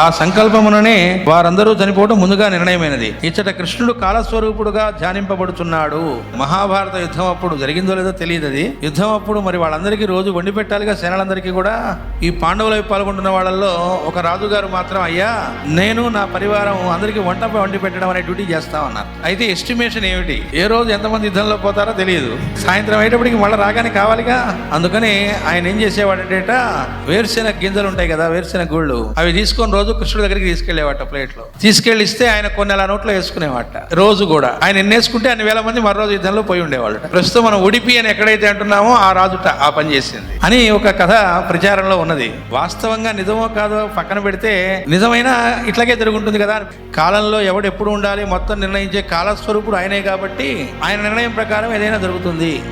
ఆ సంకల్పముననే వారందరూ చనిపోవడం ముందుగా నిర్ణయమైనది. ఇచ్చట కృష్ణుడు కాలస్వరూపుడుగా ధ్యానింపబడుతున్నాడు మహాభారత యుద్ధం అప్పుడు జరిగిందో లేదో తెలియదు అది యుద్ధం అప్పుడు మరి వాళ్ళందరికీ రోజు వండి పెట్టాలిగా సేనలందరికీ కూడా. ఈ పాండవుల పాల్గొంటున్న వాళ్ళల్లో ఒక రాజుగారు మాత్రం అయ్యా నేను నా పరివారం అందరికీ వంట వండి పెట్టడం అనే డ్యూటీ చేస్తా ఉన్నారు అయితే ఎస్టిమేషన్ ఏమిటి? ఏ రోజు ఎంతమంది యుద్ధంలో పోతారో తెలియదు. సాయంత్రం అయ్యేటప్పటికి మళ్ళీ రాగానే కావాలిగా? అందుకని ఆయన ఏం చేసేవాడంటే వేరుశెనగ గింజలు ఉంటాయి కదా వేరుశెనగ గుళ్ళు. అవి తీసుకొని రోజు కృష్ణుడి దగ్గరికి తీసుకెళ్ళేవాట ప్లేట్లో తీసుకెళ్ళి ఇస్తే ఆయన కొన్ని అలా నోట్లో వేసుకునేవాట. రోజు కూడా. ఆయన ఎన్నేసుకుంటే అన్ని వేల మంది మరో రోజు యుద్ధంలో పోయి ఉండేవాళ్ళు. ప్రస్తుతం మనం ఉడిపి అని ఎక్కడైతే అంటున్నామో ఆ రాజుట ఆ పని చేసింది. అని ఒక కథ ప్రచారంలో ఉన్నది. వాస్తవంగా నిజమో కాదో పక్కన పెడితే నిజమైన ఇట్లాగే జరుగుంటుంది కదా కాలంలో ఎవడు ఎప్పుడు ఉండాలి మొత్తం నిర్ణయించే కాలస్వరూపుడు ఆయనే కాబట్టి ఆయన నిర్ణయం ప్రకారం ఏదైనా జరుగుతుంది.